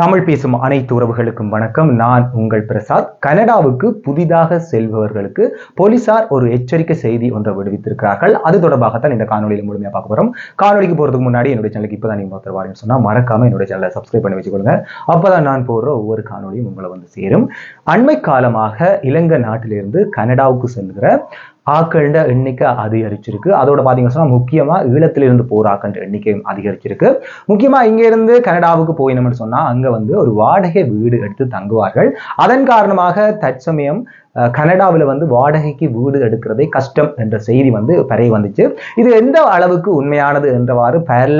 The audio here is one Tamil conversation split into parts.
தமிழ் பேசும் அனைத்து உறவுகளுக்கும் வணக்கம். நான் உங்கள் பிரசாத். கனடாவுக்கு புதிதாக செல்பவர்களுக்கு போலீசார் ஒரு எச்சரிக்கை செய்தி ஒன்றை விடுவித்திருக்கிறார்கள். அது தொடர்பாகத்தான் இந்த காணொலியில் முழுமையாக பார்க்க போகிறோம் காணொலிக்கு போகிறதுக்கு முன்னாடி என்னுடைய சேனலுக்கு இப்போதான் நீங்க ஒருத்தர் வாரீங்கன்னு சொன்னா மறக்காம என்னுடைய சேனலை சப்ஸ்கிரைப் பண்ணி வச்சுக்கொள்ளுங்க. அப்போதான் நான் போடுற ஒவ்வொரு காணொலியும் உங்களை வந்து சேரும். அண்மை காலமாக இலங்கை நாட்டிலிருந்து கனடாவுக்கு செல்கிற ஆக்கண்ட எண்ணிக்கை அதிகரிச்சிருக்கு. அதோட பார்த்தீங்கன்னா சொன்னா முக்கியமா ஈழத்திலிருந்து போற எண்ணிக்கையும் அதிகரிச்சிருக்கு. முக்கியமா இங்க இருந்து கனடாவுக்கு போயினோம்னு சொன்னா அங்க வந்து ஒரு வாடகை வீடு எடுத்து தங்குவார்கள். அதன் காரணமாக தற்சமயம் கனடாவில் வந்து வாடகைக்கு வீடு எடுக்கிறதே கஷ்டம் என்ற செய்தி வந்து பரவி வந்துச்சு. இது எந்த அளவுக்கு உண்மையானது என்றவாறு பல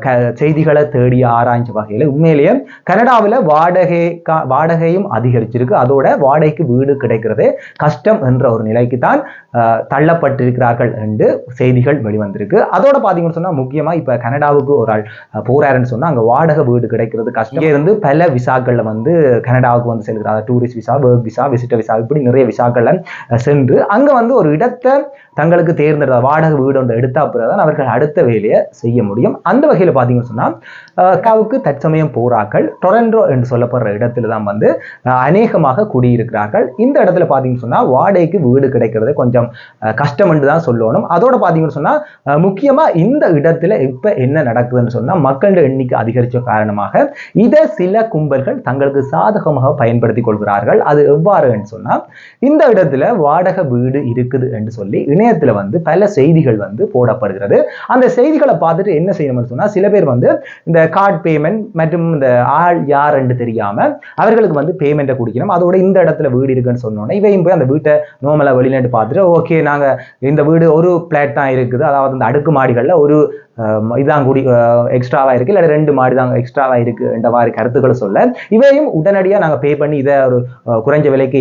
க- செய்திகளை தேடி ஆராய்ஞ்ச வகையில உண்மையிலேயே கனடாவுல வாடகை கா- வாடகையும் அதிகரிச்சிருக்கு. அதோட வாடகைக்கு வீடு கிடைக்கிறதே கஷ்டம் என்ற ஒரு நிலைக்கு தான் தள்ளப்பட்டிருக்கிறார்கள் என்று செய்திகள் வெளிவந்திருக்கு. அதோட பார்த்தீங்கன்னு சொன்னா முக்கியமா இப்ப கனடாவுக்கு ஒரு ஆள் அஹ், போறாருன்னு சொன்னா அங்க வாடகை வீடு கிடைக்கிறது கஷ்டம். இருந்து பல விசாக்களில் வந்து கனடாவுக்கு வந்து செல்கிறார். Tourist visa work visa visitor visa இப்படி நிறைய விசாக்கள்ல சென்று அங்க வந்து ஒரு இடத்தை தங்களுக்கு தேர்ந்தெடுத்த வாடகை வீடு ஒன்று எடுத்தா அப்புறம் அவர்கள் அடுத்த வேலையை செய்ய முடியும். அந்த வகையில் பார்த்தீங்கன்னு சொன்னா காவுக்கு தற்சமயம் போராக்கள் டொரண்டோ என்று சொல்லப்படுற இடத்துல தான் வந்து அநேகமாக குடியிருக்கிறார்கள். இந்த இடத்துல பார்த்தீங்கன்னு சொன்னா வாடகைக்கு வீடு கிடைக்கிறது கொஞ்சம் கஷ்டம் என்று தான் சொல்லணும். அதோட பார்த்தீங்கன்னு சொன்னா முக்கியமாக முக்கியமா இந்த இடத்துல இப்போ என்ன நடக்குதுன்னு சொன்னால் மக்களோட எண்ணிக்கை அதிகரித்த காரணமாக இதை சில கும்பல்கள் தங்களுக்கு சாதகமாக பயன்படுத்திக் கொள்கிறார்கள். அது எவ்வாறுன்னு சொன்னா இந்த இடத்துல வாடகை வீடு இருக்குது என்று சொல்லி இணையத்துல வந்து பல செய்திகள் வந்து போடப்படுகிறது. அந்த செய்திகளை பார்த்துட்டு என்ன செய்யணும்னு சொன்னா சில பேர் வந்து இந்த கார்டு பேமெண்ட் மற்றும் இந்த ஆள் யார் என்று தெரியாம அவர்களுக்கு வந்து பேமெண்ட்டை குடிக்கணும். அதோட இந்த இடத்துல வீடு இருக்குன்னு சொன்னோன்னே இவையும் போய் அந்த வீட்டை நோமலாக வெளிநாட்டு பார்த்துட்டு ஓகே நாங்க இந்த வீடு ஒரு பிளாட் தான் இருக்குது. அதாவது இந்த அடுக்கு மாடிகள்ல ஒரு இதான் கூடி எக்ஸ்ட்ராவா இருக்கு. இல்லை ரெண்டு மாடி தான் எக்ஸ்ட்ராவாக இருக்கு. என்ற மாதிரி கருத்துக்களை சொல்ல இவையும் உடனடியா நாங்க பே பண்ணி இதை ஒரு குறைஞ்ச விலைக்கு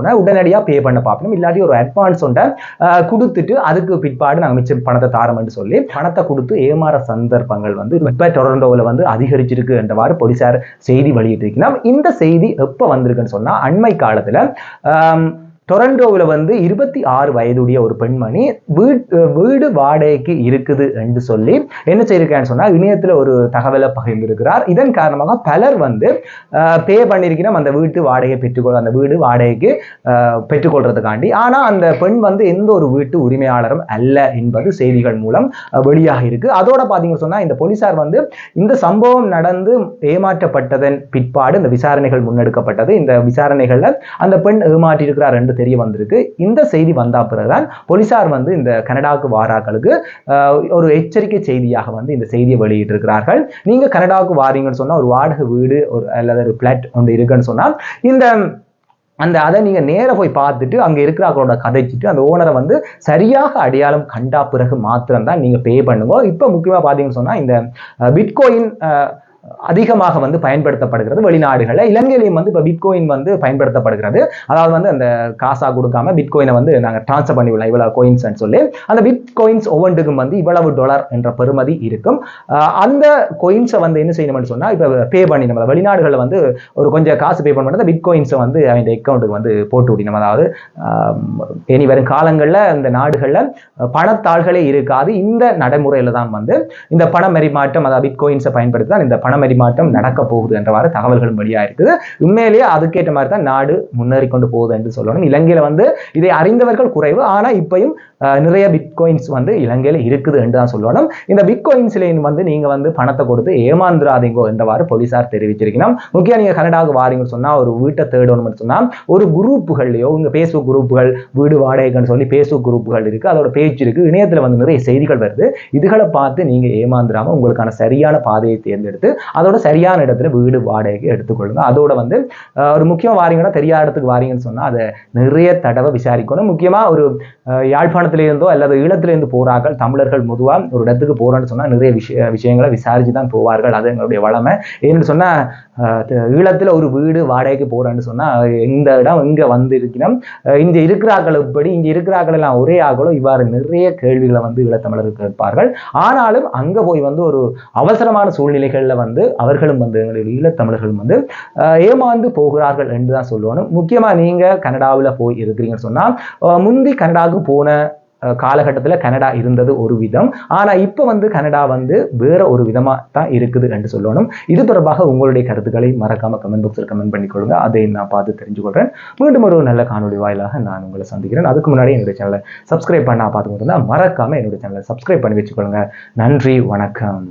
வேணும்னா உடனடியா பே பண்ண பார்க்கணும் இல்லாட்டி ஒரு அட்வான்ஸ் ஒன்றை கொடுத்துட்டு அதுக்கு பிற்பாடு நாங்கள் மிச்சம் பணத்தை தாரோம்னு சொல்லி பணத்தை கொடுத்து ஏமாற சந்தர்ப்பங்கள் வந்து இப்ப டொரண்டோவில் வந்து அதிகரிச்சிருக்கு என்றவாறு போலீஸார் செய்தி வெளியிட்டிருக்கணும் இந்த செய்தி எப்போ வந்திருக்குன்னு சொன்னா அண்மை காலத்துல டொரண்டோவில் வந்து இருபத்தி ஆறு வயதுடைய ஒரு பெண்மணி வீடு வீடு வாடகைக்கு இருக்குது என்று சொல்லி என்ன செய்யிருக்கான்னு சொன்னால் இணையத்தில் ஒரு தகவலை பகிர்ந்திருக்கிறார். இதன் காரணமாக பலர் வந்து பே பண்ணியிருக்கிறோம் அந்த வீட்டு வாடகையை பெற்றுக்கொள் அந்த வீடு வாடகைக்கு பெற்றுக்கொள்றதுக்காண்டி. ஆனால் அந்த பெண் வந்து எந்த ஒரு வீட்டு உரிமையாளரும் அல்ல என்பது செய்திகள் மூலம் அஹ், வெளியாக இருக்கு. அதோட பாத்தீங்கன்னு சொன்னால் இந்த போலீஸார் வந்து இந்த சம்பவம் நடந்து ஏமாற்றப்பட்டதன் பிற்பாடு இந்த விசாரணைகள் முன்னெடுக்கப்பட்டது. இந்த விசாரணைகள்ல அந்த பெண் ஏமாற்றியிருக்கிறார் என்று தெரிய வந்திருக்கு. இந்த செய்தி வந்த பிறகுதான் போலீசார் வந்து இந்த கனடாவுக்கு வாராக்களுக்கு ஒரு எச்சரிக்கை செய்தியாக வந்து இந்த செய்தியை வெளியிட்டிருக்கிறார்கள். நீங்க கனடாவுக்கு வாரீங்கன்னு சொன்னால் ஒரு வாடகை வீடு ஒரு அல்லது ஒரு பிளாட் ஒன்று இருக்குன்னு சொன்னால் இந்த அந்த அதை நீங்கள் நேராக போய் பார்த்துட்டு அங்கே இருக்கிறவங்களோட கதைச்சிட்டு அந்த ஓனரை வந்து சரியாக அடையாளம் கண்டா பிறகு மாத்திரம்தான் நீங்கள் பே பண்ணுங்க. இப்போ முக்கியமாக பார்த்தீங்கன்னு சொன்னால் இந்த பிட்கோயின் அதிகமாக வந்து பயன்படுத்தப்படுகிறது வெளிநாடுகளில். இலங்கையிலையும் வந்து இப்போ பிட்கோயின் வந்து பயன்படுத்தப்படுகிறது. அதாவது வந்து அந்த காசா கொடுக்காம பிட்கோயினை வந்து நாங்கள் ட்ரான்ஸ்ஃபர் பண்ணி விடலாம் இவ்வளவு கோயின்ஸ் சொல்லி. அந்த பிட்கோயின்ஸ் ஒவ்வொன்றுக்கும் வந்து இவ்வளவு டாலர் என்ற பெருமதி இருக்கும். அந்த கோயின்ஸை வந்து என்ன செய்யணும்னு சொன்னால் இப்போ பே பண்ணி நம்ம வெளிநாடுகளில் வந்து ஒரு கொஞ்சம் காசு பே பண்ணி பிட்கோயின்ஸை வந்து அவங்க அக்கௌண்ட்டுக்கு வந்து போட்டு விடணும். அதாவது இனி வரும் காலங்களில் இந்த நாடுகளில் பணத்தாள்களே இருக்காது. இந்த நடைமுறையில் தான் வந்து இந்த பண பரிமாற்றம் அதாவது பிட்கோயின்ஸை பயன்படுத்தி தான் இந்த பண பணமரிமாற்றம் நடக்க போகுது என்றவாறு தகவல்களும் வெளியாக இருக்குது. உண்மையிலேயே அதுக்கேற்ற மாதிரி தான் நாடு முன்னேறி கொண்டு போகுது என்று சொல்லணும். இலங்கையில் வந்து இதை அறிந்தவர்கள் குறைவு. ஆனா இப்பையும் நிறைய பிட்காயின்ஸ் வந்து இலங்கையில் இருக்குது என்று தான் சொல்லணும். இந்த பிட்காயின்ஸ்ல வந்து நீங்க வந்து பணத்தை கொடுத்து ஏமாந்துராதீங்கோ என்றவாறு போலீஸார் தெரிவிச்சிருக்கணும். முக்கியம் நீங்க கனடாவுக்கு வாரீங்கன்னு சொன்னா ஒரு வீட்டை தேடணும்னு சொன்னால் ஒரு குரூப்புகள்லையோ உங்க பேஸ்புக் குரூப்புகள் வீடு வாடகைன்னு சொல்லி பேஸ்புக் குரூப்புகள் இருக்கு. அதோட பேஜ் இருக்கு. இணையத்துல வந்து நிறைய செய்திகள் வருது. இதுகளை பார்த்து நீங்க ஏமாந்துடாமல் உங்களுக்கான சரியான பாதையை தேர்ந்தெடுத்து அதோட சரியான இடத்துல வீடு வாடகைக்கு எடுத்துக்கொள்ளுங்க. அதோட வந்து அஹ், ஒரு முக்கியம் வாரீங்கன்னா தெரியாத இடத்துக்கு வாரீங்கன்னு சொன்னா அதை நிறைய தடவை விசாரிக்கணும். முக்கியமா ஒரு யாழ்ப்பாணத்திலேருந்தோ யாழ்ப்பாணத்துல இருந்தோ அல்லது ஈழத்துல இருந்து போறார்கள் தமிழர்கள் பொதுவாக ஒரு இடத்துக்கு போகிறோன்னு சொன்னா நிறைய விஷய விஷயங்களை விசாரிச்சு தான் போவார்கள். அது எங்களுடைய வளமை. ஏன்னு சொன்னா ஈழத்துல ஒரு வீடு வாடகைக்கு போறேன்னு சொன்னா இந்த இடம் இங்க வந்து இருக்கணும் இங்கே இங்க இருக்கிறார்கள் இப்படி இங்க இருக்கிறார்கள் எல்லாம் ஒரே ஆகலோ இவ்வாறு நிறைய கேள்விகளை வந்து ஈழத்தமிழர்கள் கேட்பார்கள். ஆனாலும் அங்க போய் வந்து ஒரு அவசரமான சூழ்நிலைகள்ல வந்து அவர்களும் வந்து எங்களுடைய ஈழத்தமிழர்களும் வந்து ஏமாந்து போகிறார்கள் என்று தான் சொல்லணும் முக்கியமா நீங்க கனடாவில் போய் இருக்கிறீங்கன்னு சொன்னா முந்தி கனடாவுக்கு போன காலகட்டத்தில் கனடா இருந்தது ஒரு விதம். ஆனால் இப்போ வந்து கனடா வந்து வேற ஒரு விதமாக தான் இருக்குது என்று சொல்லணும். இது தொடர்பாக உங்களுடைய கருத்துக்களை மறக்காம கமெண்ட் பாக்ஸில் கமெண்ட் பண்ணிக்கொள்ளுங்க. அதை நான் பார்த்து தெரிஞ்சுக்கொள்கிறேன் மீண்டும் ஒரு நல்ல காணொலி வாயிலாக நான் உங்களை சந்திக்கிறேன். அதுக்கு முன்னாடி என்னுடைய சேனலை சப்ஸ்கிரைப் பண்ணால் பார்த்துக்கிட்டு இருந்தால் மறக்காம என்னுடைய சேனலை சப்ஸ்கிரைப் பண்ணி வச்சுக்கொள்ளுங்க. நன்றி வணக்கம்.